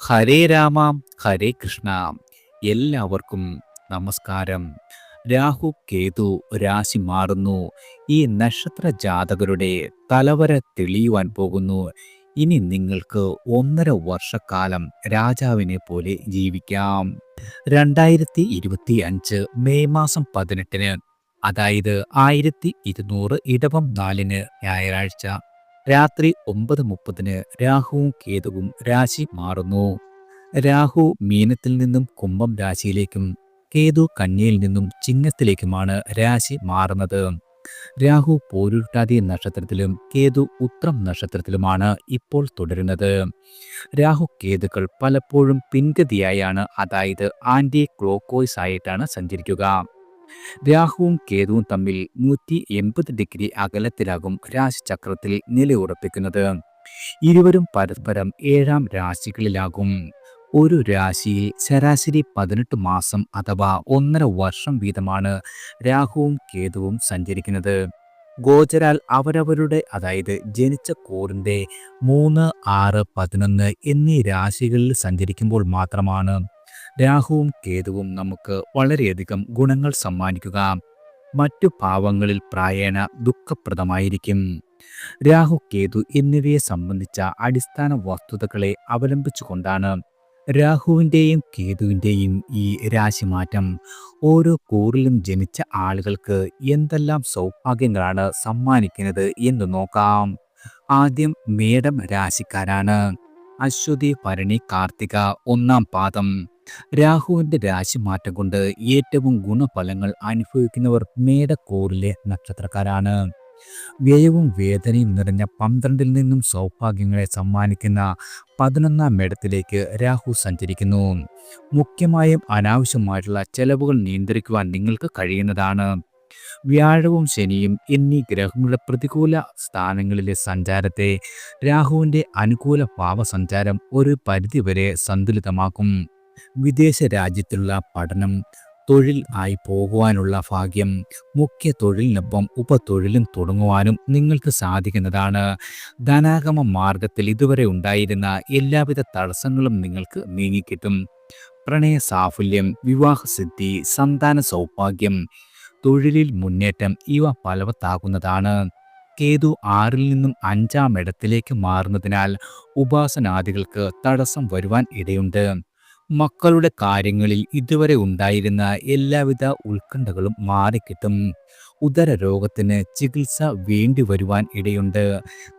ഹരേ രാമ ഹരേ കൃഷ്ണ. എല്ലാവർക്കും നമസ്കാരം. രാഹു കേതു രാശി മാറുന്നു. ഈ നക്ഷത്ര ജാതകരുടെ തലവര തെളിയുവാൻ പോകുന്നു. ഇനി നിങ്ങൾക്ക് ഒന്നര വർഷക്കാലം രാജാവിനെ പോലെ ജീവിക്കാം. രണ്ടായിരത്തി ഇരുപത്തി അഞ്ച് മെയ് മാസം പതിനെട്ടിന് അതായത് ആയിരത്തി ഇരുന്നൂറ് ഇടവം നാലിന് ഞായറാഴ്ച രാത്രി ഒമ്പത് മുപ്പതിന് രാഹുവും കേതുവും രാശി മാറുന്നു. രാഹു മീനത്തിൽ നിന്നും കുംഭം രാശിയിലേക്കും കേതു കന്യയിൽ നിന്നും ചിങ്ങത്തിലേക്കുമാണ് രാശി മാറുന്നത്. രാഹു പോരുട്ടാതി നക്ഷത്രത്തിലും കേതു ഉത്രം നക്ഷത്രത്തിലുമാണ് ഇപ്പോൾ തുടരുന്നത്. രാഹു കേതുക്കൾ പലപ്പോഴും പിൻഗതിയായാണ്. അതായത് ആന്റി ക്ലോക്കോയ്സ് ആയിട്ടാണ് സഞ്ചരിക്കുക. രാഹുവും കേതുവും തമ്മിൽ നൂറ്റി എൺപത് ഡിഗ്രി അകലത്തിലാകും രാശിചക്രത്തിൽ നിലയുറപ്പിക്കുന്നത്. ഇരുവരും പരസ്പരം ഏഴാം രാശികളിലാകും. ഒരു രാശിയിൽ ശരാശരി പതിനെട്ട് മാസം അഥവാ ഒന്നര വർഷം വീതമാണ് രാഹുവും കേതുവും സഞ്ചരിക്കുന്നത്. ഗോചരാൽ അവരവരുടെ അതായത് ജനിച്ച കോറിന്റെ മൂന്ന് ആറ് പതിനൊന്ന് എന്നീ രാശികളിൽ സഞ്ചരിക്കുമ്പോൾ മാത്രമാണ് രാഹുവും കേതുവും നമുക്ക് വളരെയധികം ഗുണങ്ങൾ സമ്മാനിക്കുക. മറ്റു ഭാവങ്ങളിൽ പ്രായേണ ദുഃഖപ്രദമായിരിക്കും. രാഹു കേതു എന്നിവയെ സംബന്ധിച്ച അടിസ്ഥാന വസ്തുതകളെ അവലംബിച്ചുകൊണ്ടാണ് രാഹുവിന്റെയും കേതുവിന്റെയും ഈ രാശിമാറ്റം. ഓരോ കൂറിലും ജനിച്ച ആളുകൾക്ക് എന്തെല്ലാം സൗഭാഗ്യങ്ങളാണ് സമ്മാനിക്കുന്നത് എന്ന് നോക്കാം. ആദ്യം മേടം രാശിക്കാരാണ്. അശ്വതി ഭരണി കാർത്തിക ഒന്നാം പാദം. രാഹുവിന്റെ രാശിമാറ്റം കൊണ്ട് ഏറ്റവും ഗുണഫലങ്ങൾ അനുഭവിക്കുന്നവർ മേടക്കൂറിലെ നക്ഷത്രക്കാരാണ്. വ്യയവും വേദനയും നിറഞ്ഞ പന്ത്രണ്ടിൽ നിന്നും സൗഭാഗ്യങ്ങളെ സമ്മാനിക്കുന്ന പതിനൊന്നാം മേടത്തിലേക്ക് രാഹു സഞ്ചരിക്കുന്നു. മുഖ്യമായും അനാവശ്യമായിട്ടുള്ള ചെലവുകൾ നിയന്ത്രിക്കുവാൻ നിങ്ങൾക്ക് കഴിയുന്നതാണ്. വ്യാഴവും ശനിയും എന്നീ ഗ്രഹങ്ങളുടെ പ്രതികൂല സ്ഥാനങ്ങളിലെ സഞ്ചാരത്തെ രാഹുവിന്റെ അനുകൂല ഭാവസഞ്ചാരം ഒരു പരിധിവരെ സന്തുലിതമാക്കും. വിദേശ രാജ്യത്തുള്ള പഠനം തൊഴിൽ ആയി പോകുവാനുള്ള ഭാഗ്യം മുഖ്യ തൊഴിലിനൊപ്പം ഉപതൊഴിലും തുടങ്ങുവാനും നിങ്ങൾക്ക് സാധിക്കുന്നതാണ്. ധനാഗമ മാർഗത്തിൽ ഇതുവരെ ഉണ്ടായിരുന്ന എല്ലാവിധ തടസ്സങ്ങളും നിങ്ങൾക്ക് നീങ്ങിക്കിട്ടും. പ്രണയ സാഫല്യം വിവാഹസിദ്ധി സന്താന സൗഭാഗ്യം തൊഴിലിൽ മുന്നേറ്റം ഇവ ഫലവത്താകുന്നതാണ്. കേതു ആറിൽ നിന്നും അഞ്ചാം ഇടത്തിലേക്ക് മാറുന്നതിനാൽ ഉപാസനാദികൾക്ക് തടസ്സം വരുവാൻ ഇടയുണ്ട്. മക്കളുടെ കാര്യങ്ങളിൽ ഇതുവരെ ഉണ്ടായിരുന്ന എല്ലാവിധ ഉത്കണ്ഠകളും മാറിക്കിട്ടും. ഉദര രോഗത്തിന് ചികിത്സ വേണ്ടി വരുവാൻ ഇടയുണ്ട്.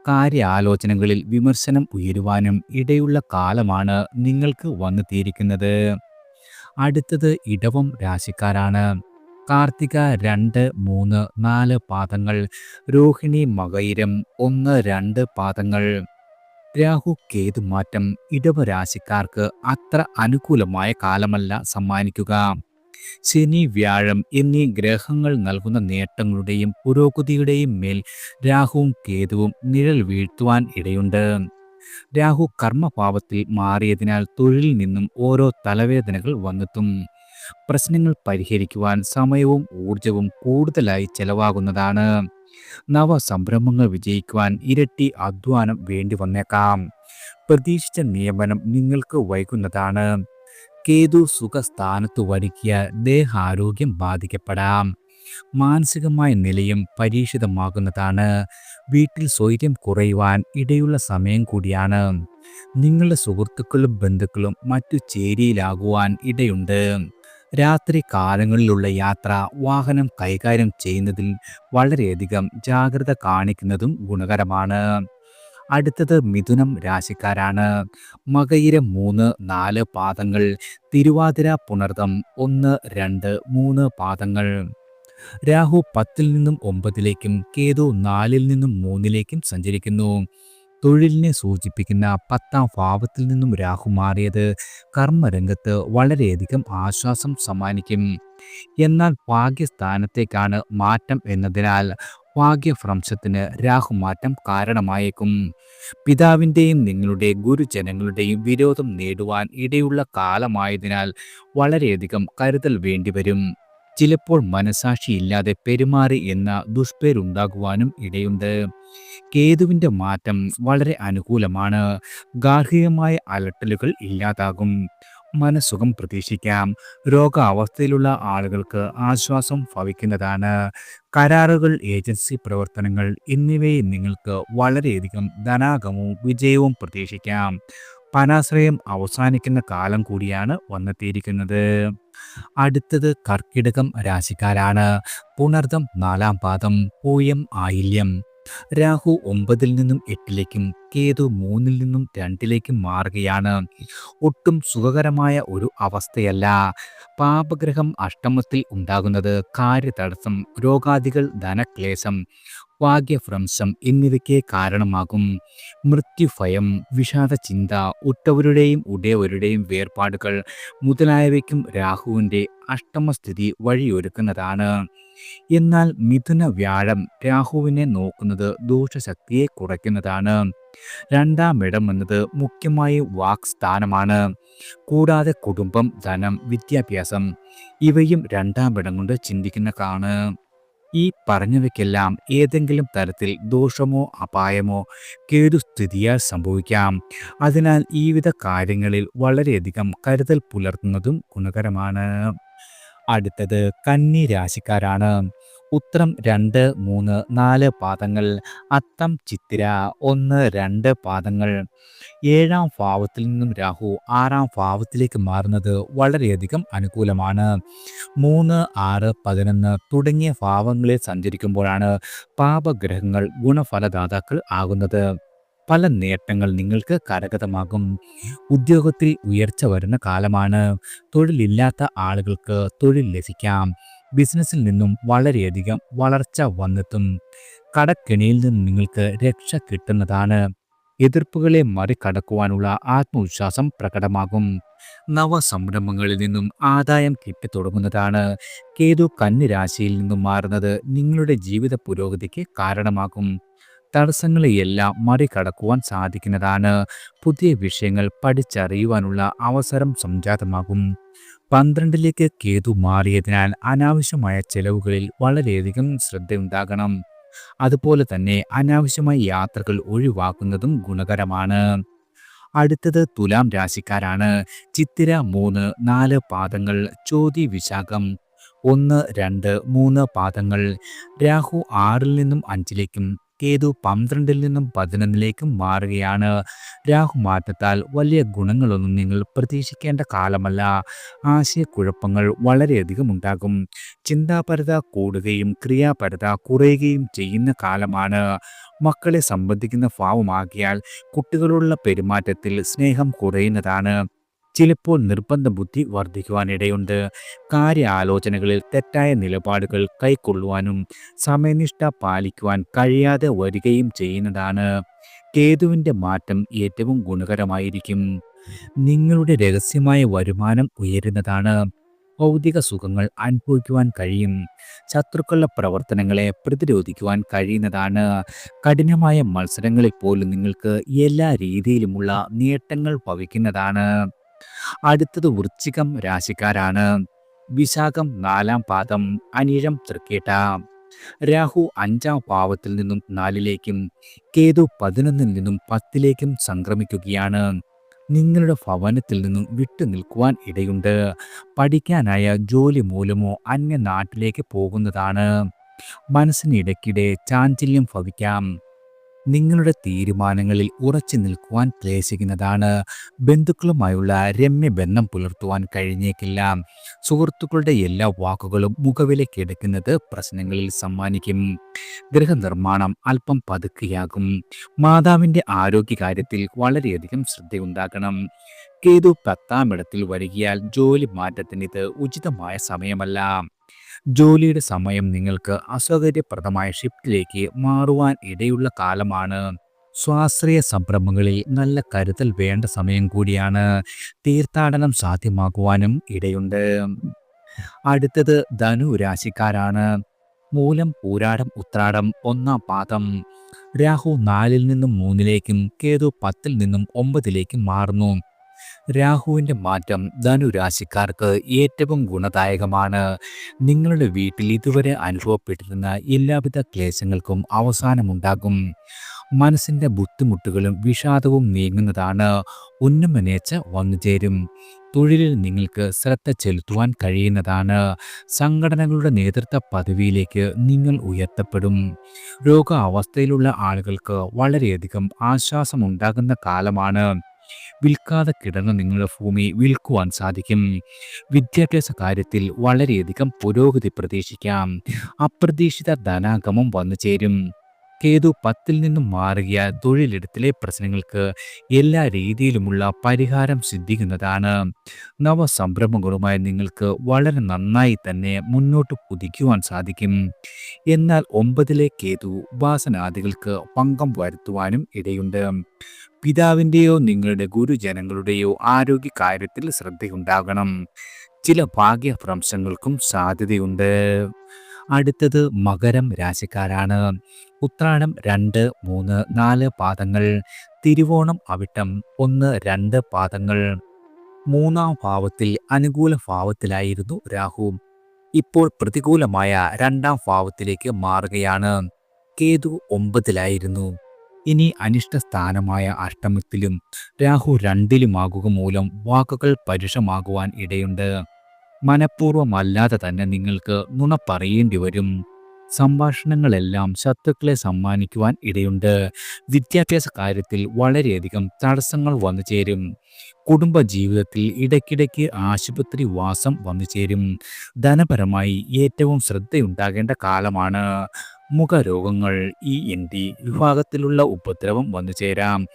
കാര്യാലോചനകളിൽ വിമർശനം ഉയരുവാനും ഇടയുള്ള കാലമാണ് നിങ്ങൾക്ക് വന്നു തീരിക്കുന്നത് അടുത്തത് ഇടവം രാശിക്കാരാണ്. കാർത്തിക രണ്ട് മൂന്ന് നാല് പാദങ്ങൾ രോഹിണി മകയിരം ഒന്ന് രണ്ട് പാദങ്ങൾ. രാഹു കേതു മാറ്റം ഇടവരാശിക്കാർക്ക് അത്ര അനുകൂലമായ കാലമല്ല സമ്മാനിക്കുക. ശനി വ്യാഴം എന്നീ ഗ്രഹങ്ങൾ നൽകുന്ന നേട്ടങ്ങളുടെയും പുരോഗതിയുടെയും മേൽ രാഹുവും കേതുവും നിഴൽ വീഴ്ത്തുവാൻ ഇടയുണ്ട്. രാഹു കർമ്മഭാവത്തിൽ മാറിയതിനാൽ തൊഴിലിൽ നിന്നും ഓരോ തലവേദനകൾ വന്നെത്തും. പ്രശ്നങ്ങൾ പരിഹരിക്കുവാൻ സമയവും ഊർജവും കൂടുതലായി ചെലവാകുന്നതാണ്. നവ സംരംഭങ്ങൾ വിജയിക്കുവാൻ ഇരട്ടി അധ്വാനം വേണ്ടി വന്നേക്കാം. പ്രതീക്ഷിച്ച നിയമനം നിങ്ങൾക്ക് വൈകുന്നതാണ്. കേതു സുഖസ്ഥാനത്ത് വരിക്കിയ ദേഹാരോഗ്യം ബാധിക്കപ്പെടാം. മാനസികമായ നിലയും പരീക്ഷിതമാകുന്നതാണ്. വീട്ടിൽ സ്വൈര്യം കുറയുവാൻ ഇടയുള്ള സമയം കൂടിയാണ്. നിങ്ങളുടെ സുഹൃത്തുക്കളും ബന്ധുക്കളും മറ്റു ചേരിയിലാകുവാൻ ഇടയുണ്ട്. രാത്രി കാലങ്ങളിലുള്ള യാത്ര വാഹനം കൈകാര്യം ചെയ്യുന്നതിൽ വളരെയധികം ജാഗ്രത കാണിക്കുന്നതും ഗുണകരമാണ്. അടുത്തത് മിഥുനം രാശിക്കാരാണ്. മകയിര മൂന്ന് നാല് പാദങ്ങൾ തിരുവാതിര പുണർതം ഒന്ന് രണ്ട് മൂന്ന് പാദങ്ങൾ. രാഹു പത്തിൽ നിന്നും ഒമ്പതിലേക്കും കേതു നാലിൽ നിന്നും മൂന്നിലേക്കും സഞ്ചരിക്കുന്നു. തൊഴിലിനെ സൂചിപ്പിക്കുന്ന പത്താം ഭാവത്തിൽ നിന്നും രാഹു മാറിയത് കർമ്മരംഗത്ത് വളരെയധികം ആശ്വാസം സമ്മാനിക്കും. എന്നാൽ ഭാഗ്യസ്ഥാനത്തേക്കാണ് മാറ്റം എന്നതിനാൽ ഭാഗ്യഭ്രംശത്തിന് രാഹുമാറ്റം കാരണമായേക്കും. പിതാവിന്റെയും നിങ്ങളുടെ ഗുരുജനങ്ങളുടെയും വിരോധം നേടുവാൻ ഇടയുള്ള കാലമായതിനാൽ വളരെയധികം കരുതൽ വേണ്ടിവരും. ചിലപ്പോൾ മനസാക്ഷിയില്ലാതെ പെരുമാറി എന്ന ദുഷ്പേരുണ്ടാകുവാനും ഇടയുണ്ട്. കേതുവിന്റെ മാറ്റം വളരെ അനുകൂലമാണ്. ഗാർഹികമായ അലട്ടലുകൾ ഇല്ലാതാകും. മനസ്സുഖം പ്രതീക്ഷിക്കാം. രോഗാവസ്ഥയിലുള്ള ആളുകൾക്ക് ആശ്വാസം ഭവിക്കുന്നതാണ്. കരാറുകൾ ഏജൻസി പ്രവർത്തനങ്ങൾ എന്നിവയിൽ നിങ്ങൾക്ക് വളരെയധികം ധനാഗമവും വിജയവും പ്രതീക്ഷിക്കാം. പനാശ്രയം അവസാനിക്കുന്ന കാലം കൂടിയാണ് വന്നെത്തിയിരിക്കുന്നത്. അടുത്തത് കർക്കിടകം രാശിക്കാരാണ്. പുണർദം നാലാം പാദം പൂയം ആയില്യം. രാഹു ഒമ്പതിൽ നിന്നും എട്ടിലേക്കും കേതു മൂന്നിൽ നിന്നും രണ്ടിലേക്കും മാറുകയാണ്. ഒട്ടും സുഖകരമായ ഒരു അവസ്ഥയല്ല. പാപഗ്രഹം അഷ്ടമത്തിൽ ഉണ്ടാകുന്നത് കാര്യതടസ്സം രോഗാദികൾ ധനക്ലേശം ഭാഗ്യഭ്രംശം എന്നിവയ്ക്ക് കാരണമാകും. മൃത്യുഭയം വിഷാദ ചിന്ത ഉറ്റവരുടെയും ഉടയവരുടെയും വേർപാടുകൾ മുതലായവയ്ക്കും രാഹുവിന്റെ അഷ്ടമസ്ഥിതി വഴിയൊരുക്കുന്നതാണ്. എന്നാൽ മിഥുന വ്യാഴം രാഹുവിനെ നോക്കുന്നത് ദോഷശക്തിയെ കുറയ്ക്കുന്നതാണ്. രണ്ടാം ഇടം എന്നത് മുഖ്യമായി വാക്സ്ഥാനമാണ് കൂടാതെ കുടുംബം ധനം വിദ്യാഭ്യാസം ഇവയും രണ്ടാം ഇടം കൊണ്ട് ചിന്തിക്കുന്നതാണ്. ഈ പറഞ്ഞവയ്ക്കെല്ലാം ഏതെങ്കിലും തരത്തിൽ ദോഷമോ അപായമോ കേടുസ്ഥിതിയാൽ സംഭവിക്കാം. അതിനാൽ ഈവിധ വിധ കാര്യങ്ങളിൽ വളരെയധികം കരുതൽ പുലർത്തുന്നതും ഗുണകരമാണ്. അടുത്തത് കന്നി രാശിക്കാരാണ് ഉത്രം രണ്ട് മൂന്ന് നാല് പാദങ്ങൾ അത്തം ചിത്തിര ഒന്ന് രണ്ട് പാദങ്ങൾ. ഏഴാം ഭാവത്തിൽ നിന്നും രാഹു ആറാം ഭാവത്തിലേക്ക് മാറുന്നത് വളരെയധികം അനുകൂലമാണ്. മൂന്ന് ആറ് പതിനൊന്ന് തുടങ്ങിയ ഭാവങ്ങളിൽ സഞ്ചരിക്കുമ്പോഴാണ് പാപഗ്രഹങ്ങൾ ഗുണഫലദാതാക്കൾ ആകുന്നത്. പല നേട്ടങ്ങൾ നിങ്ങൾക്ക് കരഗതമാകും. ഉദ്യോഗത്തിൽ ഉയർച്ച വരുന്ന കാലമാണ്. തൊഴിലില്ലാത്ത ആളുകൾക്ക് തൊഴിൽ ലഭിക്കാം. ബിസിനസ്സിൽ നിന്നും വളരെയധികം വളർച്ച വന്നെത്തും. കടക്കെണിയിൽ നിന്ന് നിങ്ങൾക്ക് രക്ഷ കിട്ടുന്നതാണ്. എതിർപ്പുകളെ മറികടക്കുവാനുള്ള ആത്മവിശ്വാസം പ്രകടമാകും. നവസംരംഭങ്ങളിൽ നിന്നും ആദായം കിട്ടിത്തുടങ്ങുന്നതാണ് കേതു കന്നിരാശിയിൽ നിന്നും മാറുന്നത് നിങ്ങളുടെ ജീവിത പുരോഗതിക്ക് കാരണമാകും. തടസ്സങ്ങളെയെല്ലാം മറികടക്കുവാൻ സാധിക്കുന്നതാണ്. പുതിയ വിഷയങ്ങൾ പഠിച്ചറിയുവാനുള്ള അവസരം സംജാതമാകും. പന്ത്രണ്ടിലേക്ക് കേതു മാറിയതിനാൽ അനാവശ്യമായ ചെലവുകളിൽ വളരെയധികം ശ്രദ്ധയുണ്ടാകണം. അതുപോലെ തന്നെ അനാവശ്യമായ യാത്രകൾ ഒഴിവാക്കുന്നതും ഗുണകരമാണ്. അടുത്തത് തുലാം രാശിക്കാരാണ്. ചിത്തിര മൂന്ന് നാല് പാദങ്ങൾ ചോതി വിശാഖം ഒന്ന് രണ്ട് മൂന്ന് പാദങ്ങൾ രാഹു ആറിൽ നിന്നും അഞ്ചിലേക്കും കേതു പന്ത്രണ്ടിൽ നിന്നും പതിനൊന്നിലേക്കും മാറുകയാണ്. രാഹു രാഹുമാറ്റത്താൽ വലിയ ഗുണങ്ങളൊന്നും നിങ്ങൾ പ്രതീക്ഷിക്കേണ്ട കാലമല്ല. ആശയക്കുഴപ്പങ്ങൾ വളരെയധികം ഉണ്ടാകും. ചിന്താപരത കൂടുകയും ക്രിയാപരത കുറയുകയും ചെയ്യുന്ന കാലമാണ്. മക്കളെ സംബന്ധിക്കുന്ന ഭാവമാകിയാൽ കുട്ടികളുള്ള പെരുമാറ്റത്തിൽ സ്നേഹം കുറയുന്നതാണ്. ചിലപ്പോൾ നിർബന്ധ ബുദ്ധി വർദ്ധിക്കുവാനിടയുണ്ട്. കാര്യ ആലോചനകളിൽ തെറ്റായ നിലപാടുകൾ കൈക്കൊള്ളുവാനും സമയനിഷ്ഠ പാലിക്കുവാൻ കഴിയാതെ വരികയും ചെയ്യുന്നതാണ്. കേതുവിന്റെ മാറ്റം ഏറ്റവും ഗുണകരമായിരിക്കും. നിങ്ങളുടെ രഹസ്യമായ വരുമാനം ഉയരുന്നതാണ്. ഭൗതിക സുഖങ്ങൾ അനുഭവിക്കുവാൻ കഴിയും. ശത്രുക്കളുടെ പ്രവർത്തനങ്ങളെ പ്രതിരോധിക്കുവാൻ കഴിയുന്നതാണ്. കഠിനമായ മത്സരങ്ങളിൽ പോലും നിങ്ങൾക്ക് എല്ലാ രീതിയിലുമുള്ള നേട്ടങ്ങൾ ഭവിക്കുന്നതാണ്. അടുത്തത് വൃശ്ചികം രാശിക്കാരാണ്. വിശാഖം നാലാം പാദം അനിഴം തൃക്കേട്ട. രാഹു അഞ്ചാം പാവത്തിൽ നിന്നും നാലിലേക്കും കേതു പതിനൊന്നിൽ നിന്നും പത്തിലേക്കും സംക്രമിക്കുകയാണ്. നിങ്ങളുടെ ഭവനത്തിൽ നിന്നും വിട്ടു നിൽക്കുവാൻ ഇടയുണ്ട്. പഠിക്കാനായ ജോലി മൂലമോ അന്യ നാട്ടിലേക്ക് പോകുന്നതാണ് മനസ്സിനിടയ്ക്കിടെ ചാഞ്ചല്യം ഭവിക്കാം. നിങ്ങളുടെ തീരുമാനങ്ങളിൽ ഉറച്ചു നിൽക്കുവാൻ ക്ലേശിക്കുന്നതാണ് ബന്ധുക്കളുമായുള്ള രമ്യബന്ധം പുലർത്തുവാൻ കഴിഞ്ഞേക്കില്ല. സുഹൃത്തുക്കളുടെ എല്ലാ വാക്കുകളും മുഖവിലക്കെടുക്കുന്നത് പ്രശ്നങ്ങളിൽ സമ്മാനിക്കും. ഗൃഹനിർമ്മാണം അല്പം പതുക്കെയാകും. മാതാവിന്റെ ആരോഗ്യകാര്യത്തിൽ വളരെയധികം ശ്രദ്ധയുണ്ടാക്കണം കേതു പത്താം ഇടത്തിൽ വരികയാൽ ജോലി മാറ്റത്തിന് ഇത് ഉചിതമായ സമയമല്ല. ജോലിയുടെ സമയം നിങ്ങൾക്ക് അസൗകര്യപ്രദമായ ഷിഫ്റ്റിലേക്ക് മാറുവാൻ ഇടയുള്ള കാലമാണ്. സ്വാശ്രയ സംരംഭങ്ങളിൽ നല്ല കരുതൽ വേണ്ട സമയം കൂടിയാണ് തീർത്ഥാടനം സാധ്യമാക്കുവാനും ഇടയുണ്ട്. അടുത്തത് ധനു രാശിക്കാരാണ് മൂലം പൂരാടം ഉത്രാടം ഒന്നാം പാദം. രാഹു നാലിൽ നിന്നും മൂന്നിലേക്കും കേതു പത്തിൽ നിന്നും ഒമ്പതിലേക്കും മാറുന്നു. രാഹുവിന്റെ മാറ്റം ധനുരാശിക്കാർക്ക് ഏറ്റവും ഗുണദായകമാണ്. നിങ്ങളുടെ വീട്ടിൽ ഇതുവരെ അനുഭവപ്പെട്ടിരുന്ന എല്ലാവിധ ക്ലേശങ്ങൾക്കും അവസാനമുണ്ടാകും. മനസ്സിന്റെ ബുദ്ധിമുട്ടുകളും വിഷാദവും നീങ്ങുന്നതാണ് ഉന്നമനേച്ച വന്നുചേരും തൊഴിലിൽ നിങ്ങൾക്ക് ശ്രദ്ധ ചെലുത്തുവാൻ കഴിയുന്നതാണ്. സംഘടനകളുടെ നേതൃത്വ പദവിയിലേക്ക് നിങ്ങൾ ഉയർത്തപ്പെടും. രോഗാവസ്ഥയിലുള്ള ആളുകൾക്ക് വളരെയധികം ആശ്വാസമുണ്ടാകുന്ന കാലമാണ്. വിൽക്കാതെ കിടന്ന നിങ്ങളുടെ ഭൂമി വിൽക്കുവാൻ സാധിക്കും. വിദ്യാഭ്യാസ കാര്യത്തിൽ വളരെയധികം പുരോഗതി പ്രതീക്ഷിക്കാം. അപ്രതീക്ഷിത ധനാഗമം വന്നു ചേരും. കേതു പത്തിൽ നിന്നും മാറിയ തൊഴിലിടത്തിലെ പ്രശ്നങ്ങൾക്ക് എല്ലാ രീതിയിലുമുള്ള പരിഹാരം സിദ്ധിക്കുന്നതാണ്. നവസംരംഭങ്ങളുമായി നിങ്ങൾക്ക് വളരെ നന്നായി തന്നെ മുന്നോട്ട് കുതിക്കുവാൻ സാധിക്കും. എന്നാൽ ഒമ്പതിലെ കേതു ഉപാസനാദികൾക്ക് പങ്കം വരുത്തുവാനും ഇടയുണ്ട്. പിതാവിന്റെയോ നിങ്ങളുടെ ഗുരുജനങ്ങളുടെയോ ആരോഗ്യകാര്യത്തിൽ ശ്രദ്ധയുണ്ടാകണം. ചില ഭാഗ്യഭ്രംശങ്ങൾക്കും സാധ്യതയുണ്ട്. അടുത്തത് മകരം രാശിക്കാരാണ്. ഉത്രാടം രണ്ട് മൂന്ന് നാല് പാദങ്ങൾ. തിരുവോണം അവിട്ടം ഒന്ന് രണ്ട് പാദങ്ങൾ. മൂന്നാം ഭാവത്തിൽ അനുകൂല ഭാവത്തിലായിരുന്നു രാഹു. ഇപ്പോൾ പ്രതികൂലമായ രണ്ടാം ഭാവത്തിലേക്ക് മാറുകയാണ്. കേതു ഒമ്പതിലായിരുന്നു. ഇനി അനിഷ്ട സ്ഥാനമായ അഷ്ടമത്തിലും രാഹു രണ്ടിലുമാകുക മൂലം വാക്കുകൾ പരുഷമാകുവാൻ ഇടയുണ്ട്. മനഃപൂർവമല്ലാതെ തന്നെ നിങ്ങൾക്ക് നുണ പറയേണ്ടി വരും. സംഭാഷണങ്ങളെല്ലാം ശത്രുക്കളെ സമ്മാനിക്കുവാൻ ഇടയുണ്ട്. വിദ്യാഭ്യാസ കാര്യത്തിൽ വളരെയധികം തടസ്സങ്ങൾ വന്നു ചേരും. കുടുംബ ജീവിതത്തിൽ ഇടയ്ക്കിടയ്ക്ക് ആശുപത്രി വാസം വന്നു ചേരും. ധനപരമായി ഏറ്റവും ശ്രദ്ധയുണ്ടാകേണ്ട കാലമാണ്. മുഖരോഗങ്ങൾ ഈ എൻ ടി വിഭാഗത്തിലുള്ള ഉപദ്രവം വന്നു ചേരാം.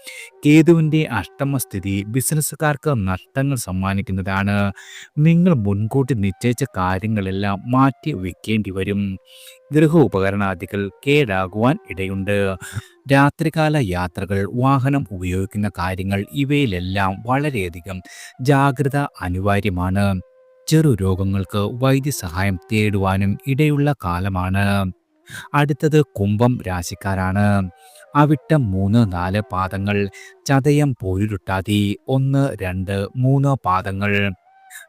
കേതുവിന്റെ അഷ്ടമസ്ഥിതി ബിസിനസ്സുകാർക്ക് നഷ്ടങ്ങൾ സമ്മാനിക്കുന്നതാണ്. നിങ്ങൾ മുൻകൂട്ടി നിശ്ചയിച്ച കാര്യങ്ങളെല്ലാം മാറ്റി വയ്ക്കേണ്ടി വരും. ഗൃഹ ഉപകരണാദികൾ കേടാകുവാൻ ഇടയുണ്ട്. രാത്രികാല യാത്രകൾ വാഹനം ഉപയോഗിക്കുന്ന കാര്യങ്ങൾ ഇവയിലെല്ലാം വളരെയധികം ജാഗ്രത അനിവാര്യമാണ്. ചെറു രോഗങ്ങൾക്ക് വൈദ്യസഹായം തേടുവാനും ഇടയുള്ള കാലമാണ്. അടുത്തത് കുംഭം രാശിക്കാരാണ്. അവിട്ടം മൂന്ന് നാല് പാദങ്ങൾ ചതയം പോരുരുട്ടാതി ഒന്ന് രണ്ട് മൂന്ന് പാദങ്ങൾ.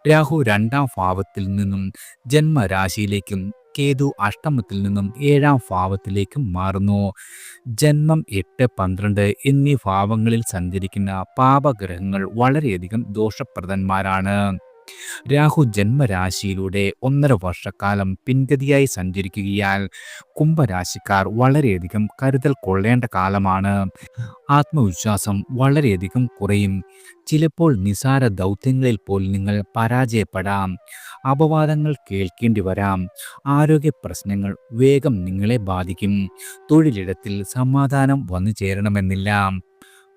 രാഹു രണ്ടാം ഭാവത്തിൽ നിന്നും ജന്മരാശിയിലേക്കും കേതു അഷ്ടമത്തിൽ നിന്നും ഏഴാം ഭാവത്തിലേക്കും മാറുന്നു. ജന്മം എട്ട് പന്ത്രണ്ട് എന്നീ ഭാവങ്ങളിൽ സഞ്ചരിക്കുന്ന പാപഗ്രഹങ്ങൾ വളരെയധികം ദോഷപ്രദന്മാരാണ്. രാഹു ജന്മരാശിയിലൂടെ ഒന്നര വർഷക്കാലം പിൻഗതിയായി സഞ്ചരിക്കുകയാൽ കുംഭരാശിക്കാർ വളരെയധികം കരുതൽ കൊള്ളേണ്ട കാലമാണ്. ആത്മവിശ്വാസം വളരെയധികം കുറയും. ചിലപ്പോൾ നിസാര ദൗത്യങ്ങളിൽ പോലും നിങ്ങൾ പരാജയപ്പെടാം. അപവാദങ്ങൾ കേൾക്കേണ്ടി വരാം. ആരോഗ്യ പ്രശ്നങ്ങൾ വേഗം നിങ്ങളെ ബാധിക്കും. തൊഴിലിടത്തിൽ സമാധാനം വന്നു ചേരണമെന്നില്ല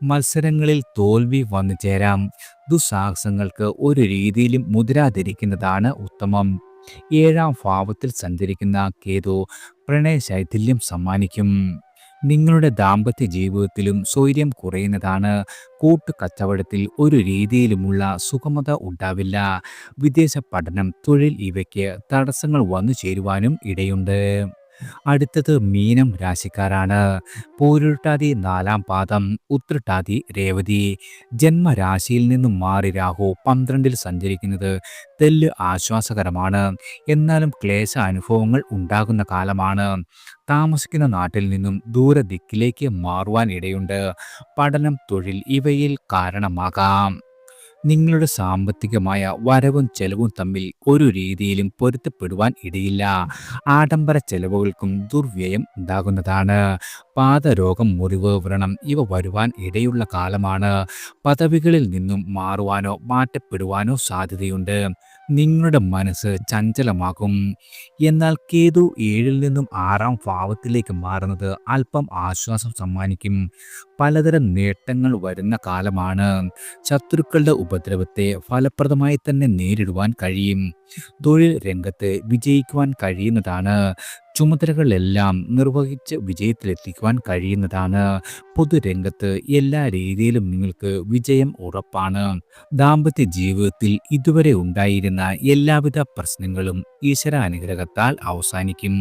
മത്സരങ്ങളിൽ തോൽവി വന്നു ചേരാം ദുസ്സാഹസങ്ങൾക്ക് ഒരു രീതിയിലും മുതിരാതിരിക്കുന്നതാണ് ഉത്തമം. ഏഴാം ഭാവത്തിൽ സഞ്ചരിക്കുന്ന കേതു പ്രണയശൈഥില്യം സമ്മാനിക്കും. നിങ്ങളുടെ ദാമ്പത്യ ജീവിതത്തിലും സ്വൈര്യം കുറയുന്നതാണ്. കൂട്ടുകച്ചവടത്തിൽ ഒരു രീതിയിലുമുള്ള സുഗമത ഉണ്ടാവില്ല. വിദേശ പഠനം തൊഴിൽ ഇവയ്ക്ക് തടസ്സങ്ങൾ വന്നു ചേരുവാനും ഇടയുണ്ട്. അടുത്തത് മീനം രാശിക്കാരാണ്. പൂരുട്ടാതി നാലാം പാദം ഉത്രട്ടാതി രേവതി. ജന്മരാശിയിൽ നിന്നും മാറി രാഹു പന്ത്രണ്ടിൽ സഞ്ചരിക്കുന്നത് തെല്ല് ആശ്വാസകരമാണ്. എന്നാലും ക്ലേശ അനുഭവങ്ങൾ ഉണ്ടാകുന്ന കാലമാണ്. താമസിക്കുന്ന നാട്ടിൽ നിന്നും ദൂരദിക്കിലേക്ക് മാറുവാൻ ഇടയുണ്ട്. പഠനം തൊഴിൽ ഇവയിൽ കാരണമാകാം. നിങ്ങളുടെ സാമ്പത്തികമായ വരവും ചെലവും തമ്മിൽ ഒരു രീതിയിലും പൊരുത്തപ്പെടുവാൻ ഇടയില്ല. ആഡംബര ചെലവുകൾക്കും ദുർവ്യയം ഉണ്ടാകുന്നതാണ്. പാദരോഗം മുറിവ് വ്രണം ഇവ വരുവാൻ ഇടയുള്ള കാലമാണ്. പദവികളിൽ നിന്നും മാറുവാനോ മാറ്റപ്പെടുവാനോ സാധ്യതയുണ്ട്. നിങ്ങളുടെ മനസ്സ് ചഞ്ചലമാകും. എന്നാൽ കേതു ഏഴിൽ നിന്നും ആറാം ഭാവത്തിലേക്ക് മാറുന്നത് അല്പം ആശ്വാസം സമ്മാനിക്കും. പലതരം നേട്ടങ്ങൾ വരുന്ന കാലമാണ്. ശത്രുക്കളുടെ ഉപദ്രവത്തെ ഫലപ്രദമായി തന്നെ നേരിടുവാൻ കഴിയും. തൊഴിൽ രംഗത്ത് വിജയിക്കുവാൻ കഴിയുന്നതാണ്. ചുമതലകളെല്ലാം നിർവഹിച്ച് വിജയത്തിലെത്തിക്കുവാൻ കഴിയുന്നതാണ്. പൊതുരംഗത്ത് എല്ലാ രീതിയിലും നിങ്ങൾക്ക് വിജയം ഉറപ്പാണ്. ദാമ്പത്യ ജീവിതത്തിൽ ഇതുവരെ ഉണ്ടായിരുന്ന എല്ലാവിധ പ്രശ്നങ്ങളും ഈശ്വര അനുഗ്രഹത്താൽ അവസാനിക്കും.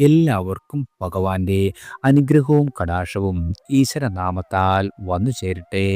എല്ലാവർക്കും ഭഗവാന്റെ അനുഗ്രഹവും കടാക്ഷവും ഈശ്വരനാമത്താൽ വന്നു ചേരട്ടെ